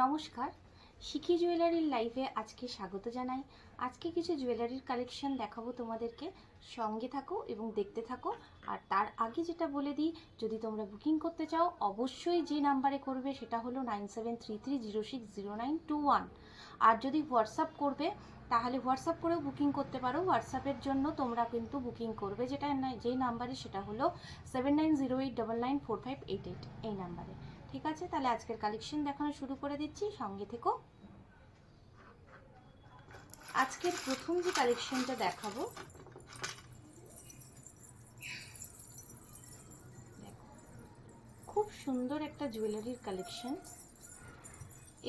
নমস্কার। শিখি জুয়েলারির লাইভে আজকে স্বাগত জানাই। আজকে কিছু জুয়েলারির কালেকশন দেখাবো তোমাদেরকে। সঙ্গে থাকো এবং দেখতে থাকো। আর তার আগে যেটা বলে দিই, যদি তোমরা বুকিং করতে চাও, অবশ্যই যে নাম্বারে করবে সেটা হলো nine seven three three zero six zero nine two one. আর যদি হোয়াটসঅ্যাপ করবে, তাহলে হোয়াটসঅ্যাপ করেও বুকিং করতে পারো। হোয়াটসঅ্যাপের জন্য তোমরা কিন্তু বুকিং করবে যেটা যেই নাম্বারে সেটা হলো seven nine zero eight double nine four five eight eight, এই নাম্বারে। ঠিক আছে, তাহলে আজকের কালেকশন দেখানো শুরু করে দিচ্ছি, সঙ্গে থেকো। আজকের প্রথম যে কালেকশনটা দেখাবো খুব সুন্দর একটা জুয়েলারির কালেকশন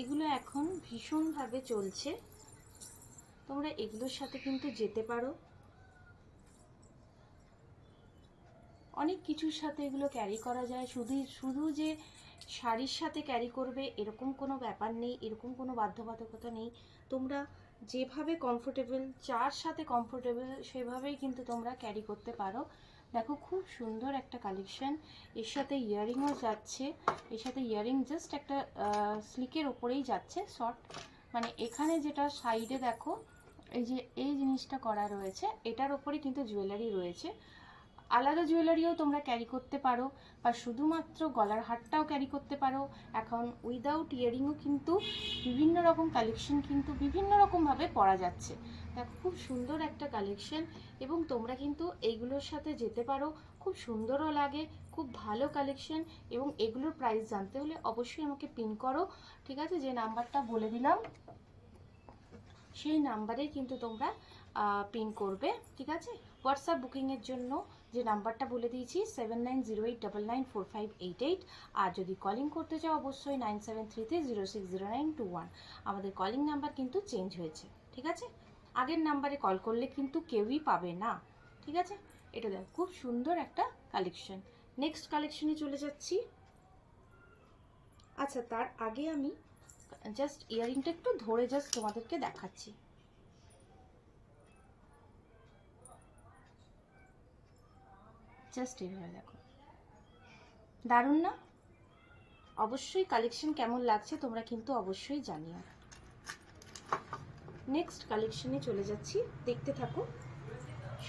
এগুলো এখন ভীষণভাবে চলছে। তোমরা এগুলোর সাথে কিন্তু যেতে পারো। অনেক কিছুর সাথে এগুলো ক্যারি করা যায়। শুধু শুধু যে শাড়ির সাথে ক্যারি করবে, এরকম কোনো ব্যাপার নেই, এরকম কোনো বাধ্যবাধকতা নেই। তোমরা যেভাবে কমফোর্টেবল চার সাথে কমফোর্টেবল সেভাবেই কিন্তু তোমরা ক্যারি করতে পারো। দেখো, খুব সুন্দর একটা কালেকশন এর সাথে ইয়ারিংও যাচ্ছে। এর সাথে ইয়ারিং জাস্ট একটা স্লিকের ওপরেই যাচ্ছে শর্ট মানে এখানে যেটা সাইডে দেখো, এই যে, এই জিনিসটা করা রয়েছে, এটার ওপরে কিন্তু জুয়েলারি রয়েছে। আলাদা জুয়েলারিও তোমরা ক্যারি করতে পারো, বা শুধুমাত্র গলার হারটাও ক্যারি করতে পারো। এখন উইদাউট ইয়ারিংও কিন্তু বিভিন্ন রকম কালেকশন কিন্তু বিভিন্ন রকমভাবে পরা যাচ্ছে। দেখো, খুব সুন্দর একটা কালেকশন এবং তোমরা কিন্তু এইগুলোর সাথে যেতে পারো। খুব সুন্দরও লাগে, খুব ভালো কালেকশন এবং এগুলোর প্রাইস জানতে হলে অবশ্যই আমাকে পিন করো, ঠিক আছে? যে নাম্বারটা বলে দিলাম, সেই নাম্বারে কিন্তু তোমরা পিন করবে, ঠিক আছে? হোয়াটসঅ্যাপ বুকিংয়ের জন্য যে নাম্বারটা বলে দিয়েছি seven nine zero eight double nine four five eight eight আর যদি কলিং করতে চাও, অবশ্যই nine seven three three zero six zero nine two one আমাদের কলিং নাম্বার কিন্তু চেঞ্জ হয়েছে, ঠিক আছে? আগের নাম্বারে কল করলে কিন্তু কেউই পাবে না, ঠিক আছে? এটা দেখ, খুব সুন্দর একটা কালেকশন নেক্সট কালেকশনে চলে যাচ্ছি। আচ্ছা তার আগে আমি জাস্ট ইয়ারিংটা একটু ধরে জাস্ট তোমাদেরকে দেখাচ্ছি। জাস্ট এইভাবে দেখো। দারুণ না? অবশ্যই কালেকশন কেমন লাগছে তোমরা কিন্তু অবশ্যই জানিও। নেক্সট কালেকশনে চলে যাচ্ছি। দেখতে থাকো,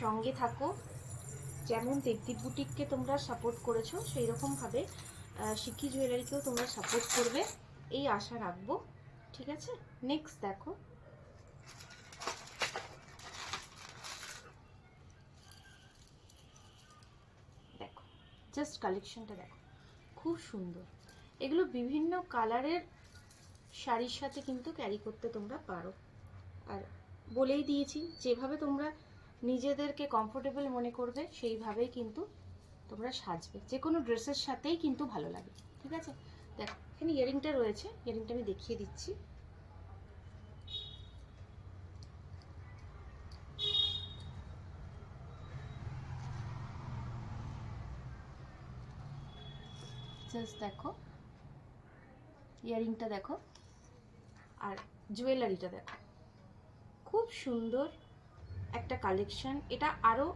সঙ্গে থাকো। যেমন দেবদীপ বুটিককে তোমরা সাপোর্ট করেছ সেই রকমভাবে শিক্ষি জুয়েলারিকেও তোমরা সাপোর্ট করবে। এই আশা রাখব। ঠিক আছে? নেক্সট দেখো। জাস্ট কালেকশনটা দেখো। খুব সুন্দর। এগুলো বিভিন্ন কালারের শাড়ির সাথে কিন্তু ক্যারি করতে তোমরা পারো। আর বলেই দিয়েছি, যেভাবে তোমরা নিজেদেরকে কমফোর্টেবল মনে করবে, সেইভাবেই কিন্তু তোমরা সাজবে। যে কোনো ড্রেসের সাথেই কিন্তু ভালো লাগে। ঠিক আছে? দেখো, এখানে ইয়ারিংটা রয়েছে। ইয়ারিংটা আমি দেখিয়ে দিচ্ছি। জাস্ট দেখো। ইয়ারিংটা দেখো। আর জুয়েলারিটা দেখো। খুব সুন্দর একটা কালেকশন এটা আরও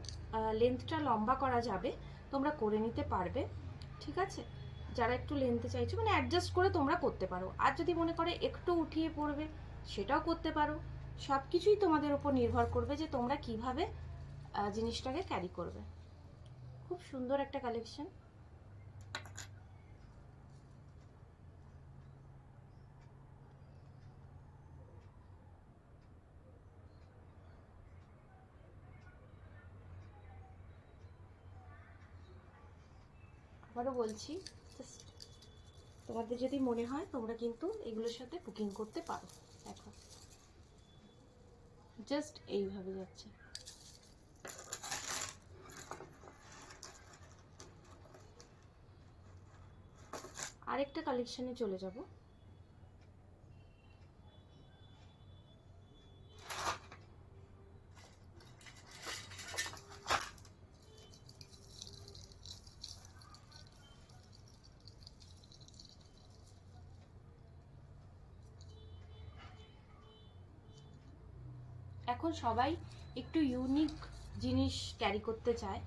লেন্থটা লম্বা করা যাবে। তোমরা করে নিতে পারবে। ঠিক আছে? যারা একটু লেন্থে চাইছো মানে অ্যাডজাস্ট করে তোমরা করতে পারো। আর যদি মনে করে একটু উঠিয়ে পড়বে, সেটাও করতে পারো। সব কিছুই তোমাদের উপর নির্ভর করবে যে তোমরা কীভাবে জিনিসটাকে ক্যারি করবে। খুব সুন্দর একটা কালেকশন আবারও বলছি জাস্ট তোমাদের যদি মনে হয় তোমরা কিন্তু এগুলোর সাথে বুকিং করতে পারো। দেখো। জাস্ট এইভাবে যাচ্ছে। আরেকটা কালেকশানে চলে যাব। এখন সবাই একটু ইউনিক জিনিস ক্যারি করতে চায়।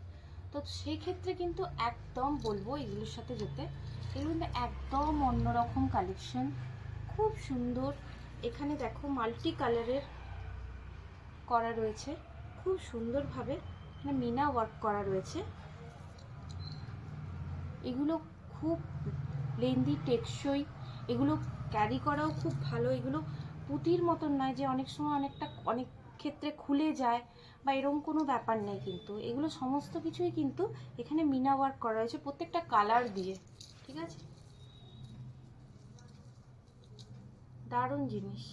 তো সেই ক্ষেত্রে কিন্তু একদম বলব এগুলোর সাথে যেতে। এগুলো কিন্তু একদম অন্যরকম কালেকশন খুব সুন্দর। এখানে দেখো মাল্টি কালারের করা রয়েছে, খুব সুন্দরভাবে এখানে মিনা ওয়ার্ক করা রয়েছে। এগুলো খুব লেন্দি টেকসই, এগুলো ক্যারি করাও খুব ভালো। এগুলো পুঁতির মতন নয় যে অনেক সময় অনেকটা, অনেক ক্ষেত্রে খুলে যায় বা এরকম কোনো ব্যাপার নেই কিন্তু। এগুলো সমস্ত কিছুই কিন্তু এখানে মিনা ওয়ার্ক করা হয়েছে প্রত্যেকটা কালার দিয়ে, ঠিক আছে? দারুণ জিনিস।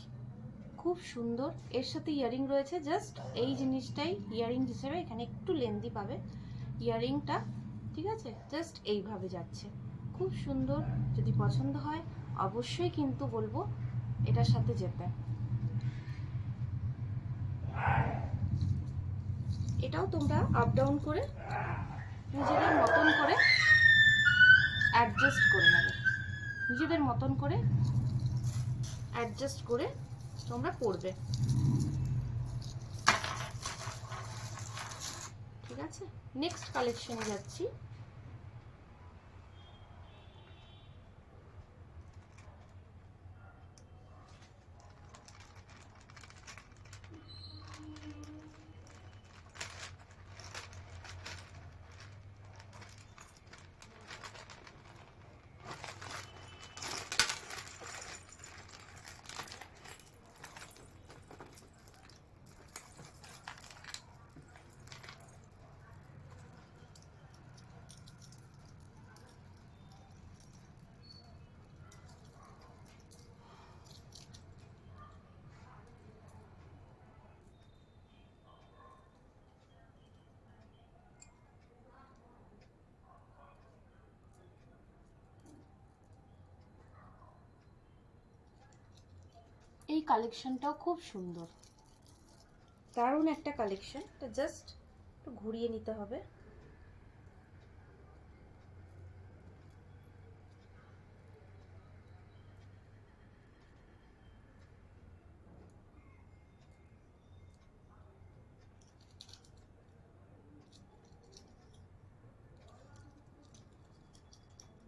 খুব সুন্দর। এর সাথে ইয়ারিং রয়েছে। জাস্ট এই জিনিসটাই ইয়ারিং হিসেবে এখানে একটু লেন্দি পাবে। ইয়ারিংটা ঠিক আছে? জাস্ট এইভাবে যাচ্ছে। খুব সুন্দর। যদি পছন্দ হয়, অবশ্যই কিন্তু বলব এটার সাথে যেতে। এটাও তোমরা আপ ডাউন করে নিজেদের মতন করে অ্যাডজাস্ট করে নেবে। নিজেদের মতন করে অ্যাডজাস্ট করে তোমরা পড়বে। ঠিক আছে? নেক্সট কালেকশনে যাচ্ছি। এই কালেকশনটাও খুব সুন্দর। দারুণ একটা কালেকশন এটা জাস্ট একটু ঘুরিয়ে নিতে হবে।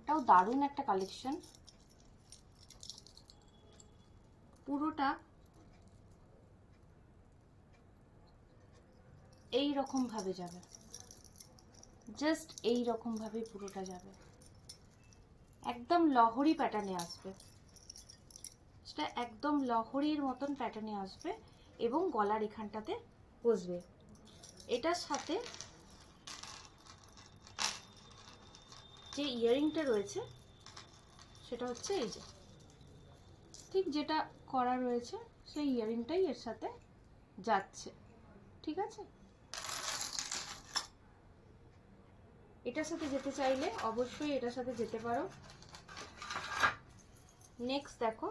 এটাও দারুণ একটা কালেকশন পুরোটা এই রকম ভাবে যাবে। জাস্ট এই রকম ভাবে পুরোটা যাবে। একদম লহরি প্যাটার্নে আসবে। সেটা একদম লহরির মতন প্যাটার্নে আসবে এবং গলার এখানটাতে বসবে। এটার সাথে যে ইয়ারিংটা রয়েছে, সেটা হচ্ছে এই যে। ঠিক যেটা করা রয়েছে, সেই ইয়ারিংটাই এর সাথে যাচ্ছে। ঠিক আছে? এটার সাথে যেতে চাইলে অবশ্যই এটার সাথে যেতে পারো। নেক্সট দেখো,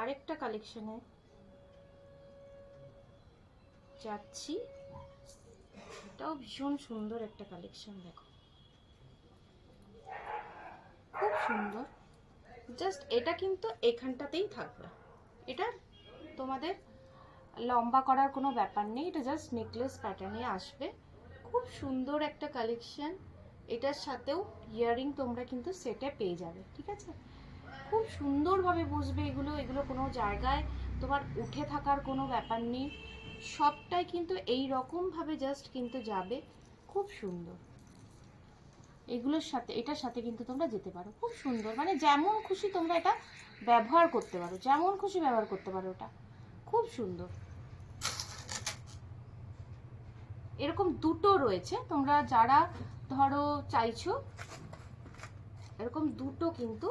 আরেকটা কালেকশনে যাচ্ছি। এটাও ভীষণ সুন্দর একটা কালেকশন দেখো। খুব সুন্দর। জাস্ট এটা কিন্তু এখানটাতেই থাকবে। এটা তোমাদের লম্বা করার কোনো ব্যাপার নেই, এটা জাস্ট নেকলেস প্যাটার্নে আসবে। খুব সুন্দর একটা কালেকশন এটার সাথেও ইয়ারিং তোমরা কিন্তু সেটে পেয়ে যাবে, ঠিক আছে? খুব সুন্দরভাবে বসবে এগুলো এগুলো কোনো জায়গায় তোমার উঠে থাকার কোনো ব্যাপার নেই। সবটাই কিন্তু এই রকমভাবে জাস্ট কিন্তু যাবে। খুব সুন্দর। এগুলোর সাথে, এটার সাথে কিন্তু তোমরা যেতে পারো। খুব সুন্দর। মানে যেমন খুশি তোমরা এটা ব্যবহার করতে পারো। যেমন খুশি ব্যবহার করতে পারো ওটা। খুব সুন্দর। এরকম দুটো রয়েছে। তোমরা যারা ধরো চাইছো, এরকম দুটো কিন্তু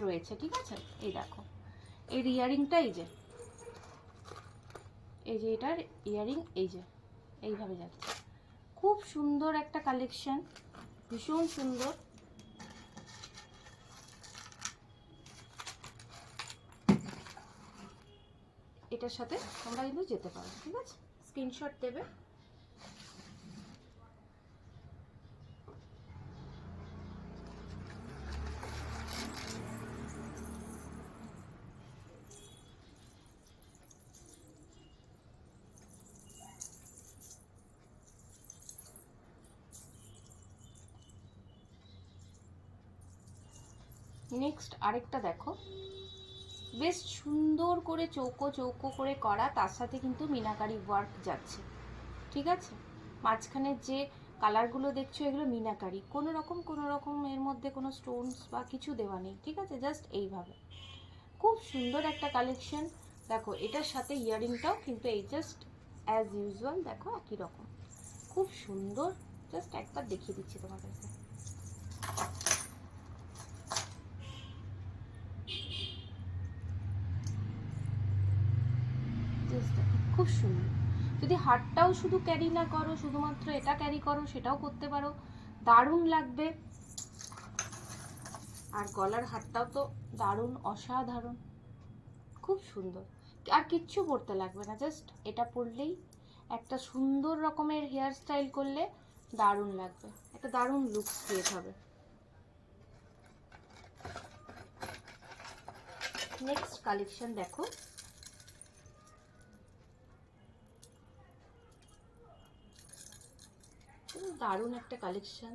রয়েছে, ঠিক আছে? এই দেখো। এই ইয়ারিংটা এই যে। এই যে এটার ইয়ারিং এই যে। এইভাবে যাচ্ছে। খুব সুন্দর একটা কালেকশন ভীষণ সুন্দর। এটার সাথে তোমরা কিন্তু যেতে পারো ঠিক আছে? স্ক্রিনশট দেবে। নেক্সট আরেকটা দেখো। বেশ সুন্দর করে চৌকো চৌকো করে করা, তার সাথে কিন্তু মিনাকারি ওয়ার্ক যাচ্ছে। ঠিক আছে? মাঝখানের যে কালারগুলো দেখছ, এগুলো মিনাকারি। কোনো রকম কোনো রকম এর মধ্যে কোনো স্টোনস বা কিছু দেওয়া নেই। ঠিক আছে? জাস্ট এইভাবে। খুব সুন্দর একটা কালেকশন দেখো, এটার সাথে ইয়ারিংটাও কিন্তু এই জাস্ট অ্যাজ ইউজুয়াল দেখো, একই রকম। খুব সুন্দর। জাস্ট একবার দেখিয়ে দিচ্ছি তোমাদেরকে। সুন্দর যদি হারটাও শুধু ক্যারি না করো, শুধুমাত্র এটা ক্যারি করো, সেটাও করতে পারো। দারুণ লাগবে। আর গলার হারটাও তো দারুণ, অসাধারণ। খুব সুন্দর। আর কিচ্ছু পরতে লাগবে না জাস্ট এটা পরলেই একটা সুন্দর রকমের হেয়ার স্টাইল করলে দারুণ লাগবে। একটা দারুণ লুকস ক্রিয়েট হবে। নেক্সট কালেকশন দেখো। দারুণ একটা কালেকশন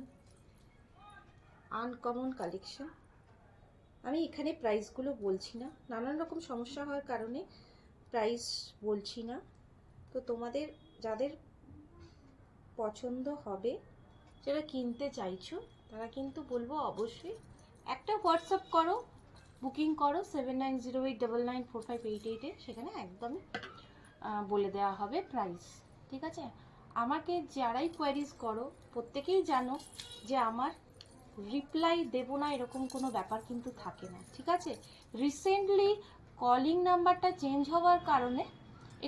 আনকমন কালেকশন আমি এখানে প্রাইসগুলো বলছি না। নানান রকম সমস্যা হওয়ার কারণে প্রাইস বলছি না। তো তোমাদের, যাদের পছন্দ হবে, যারা কিনতে চাইছো, তারা কিন্তু বলব অবশ্যই একটা হোয়াটসঅ্যাপ করো বুকিং করো seven nine zero eight double nine four five eight এইটে সেখানে একদমই বলে দেওয়া হবে প্রাইস ঠিক আছে? আমাকে যারাই কোয়ারিজ করো, প্রত্যেকেই জানো যে আমার রিপ্লাই দেব না এরকম কোনো ব্যাপার কিন্তু থাকে না, ঠিক আছে? রিসেন্টলি কলিং নাম্বারটা চেঞ্জ হওয়ার কারণে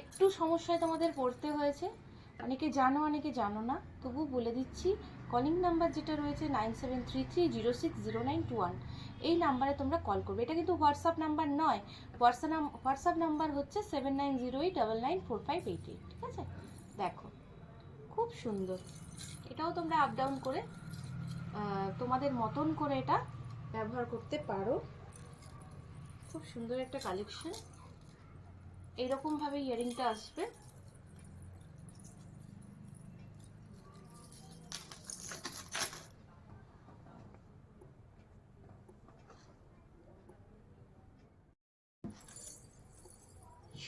একটু সমস্যায় তোমাদের পড়তে হয়েছে। অনেকে জানো অনেকে জানো না, তবু বলে দিচ্ছি কলিং নাম্বার যেটা রয়েছে nine seven three three zero six zero nine two one এই নাম্বারে তোমরা কল করবে। এটা কিন্তু হোয়াটসঅ্যাপ নাম্বার নয় হোয়াটসঅ্যাপ হোয়াটসঅ্যাপ নাম্বার হচ্ছে seven nine zero eight double nine four five eight eight ঠিক আছে? দেখো সুন্দর। এটাও তোমরা আপ ডাউন করে তোমাদের মতন করে এটা ব্যবহার করতে পারো। খুব সুন্দর একটা কালেকশন এইরকমভাবে ইয়ারিংটা আসবে।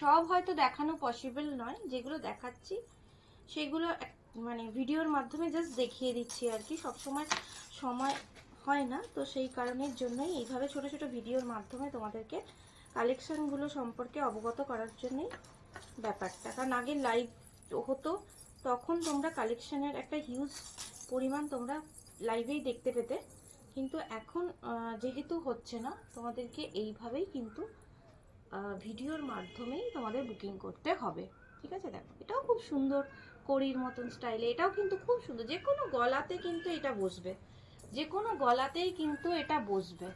সব হয়তো দেখানো পসিবল নয়। যেগুলো দেখাচ্ছি, সেগুলো মানে ভিডিওর মাধ্যমে জাস্ট দেখিয়ে দিচ্ছি আর কি। সবসময় সময় হয় না, তো সেই কারণের জন্যই এইভাবে ছোট ছোট ভিডিওর মাধ্যমে তোমাদেরকে কালেকশনগুলো সম্পর্কে অবগত করার জন্যই ব্যাপারটা। কারণ আগে লাইভ হতো, তখন তোমরা কালেকশনের একটা হিউজ পরিমাণ তোমরা লাইভেই দেখতে পেতে। কিন্তু এখন যেহেতু হচ্ছে না, তোমাদেরকে এইভাবেই কিন্তু ভিডিওর মাধ্যমেই তোমাদের বুকিং করতে হবে। ঠিক আছে? দেখো, এটাও খুব সুন্দর কড়ির মতন স্টাইলে এটাও কিন্তু খুব সুন্দর। যে কোনো গলাতে কিন্তু এটা বসবে। যে কোনো গলাতেই কিন্তু এটা বসবে।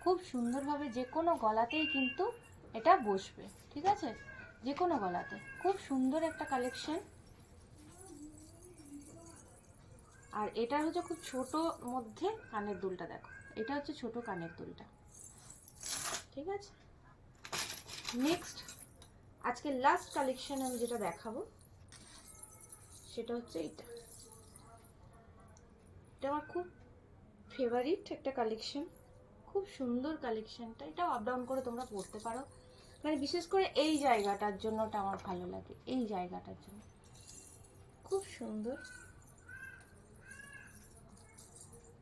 খুব সুন্দরভাবে যে কোনো গলাতেই কিন্তু এটা বসবে। ঠিক আছে? যে কোনো গলাতে। খুব সুন্দর একটা কালেকশন আর এটা হচ্ছে খুব ছোট মধ্যে কানের দুলটা, দেখো। এটা হচ্ছে ছোট কানের দুলটা। ঠিক আছে? নেক্সট আজকে লাস্ট কালেকশন আমি যেটা দেখাবো, সেটা হচ্ছে এটা এটা আমার খুব ফেভারিট একটা কালেকশন খুব সুন্দর কালেকশনটা এটা আপ ডাউন করে তোমরা পড়তে পারো। মানে বিশেষ করে এই জায়গাটার জন্য ওটা আমার ভালো লাগে, এই জায়গাটার জন্য। খুব সুন্দর।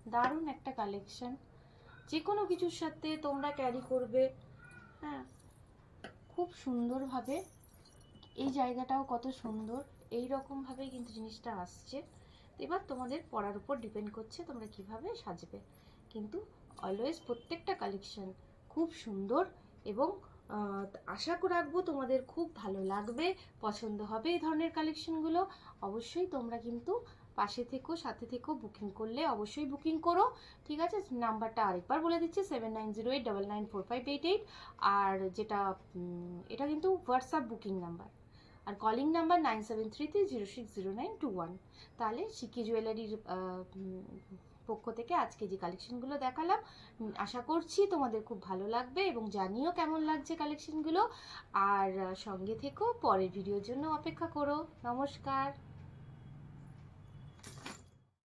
দারুণ একটা কালেকশন যে কোনো কিছুর সাথে তোমরা ক্যারি করবে হ্যাঁ। খুব সুন্দরভাবে এই জায়গাটাও কত সুন্দর এই রকমভাবেই কিন্তু জিনিসটা আসছে। এবার তোমাদের পড়ার উপর ডিপেন্ড করছে তোমরা কীভাবে সাজবে। কিন্তু অলওয়েজ প্রত্যেকটা কালেকশন খুব সুন্দর এবং আশা করে রাখব তোমাদের খুব ভালো লাগবে, পছন্দ হবে এই ধরনের কালেকশনগুলো অবশ্যই তোমরা কিন্তু পাশে থেকো, সাথে থেকো বুকিং করলে অবশ্যই বুকিং করো। ঠিক আছে? নাম্বারটা আরেকবার বলে দিচ্ছি seven nine zero eight double nine four five eight eight আর যেটা এটা কিন্তু হোয়াটসঅ্যাপ বুকিং নাম্বার আর calling number nine seven three three zero six zero nine two one তাহলে সিকি জুয়েলারির পক্ষ থেকে আজকে যে কালেকশনগুলো দেখালাম আশা করছি তোমাদের খুব ভালো লাগবে এবং জানিও কেমন লাগছে কালেকশনগুলো আর সঙ্গে থেকো, পরের ভিডিওর জন্য অপেক্ষা করো। নমস্কার।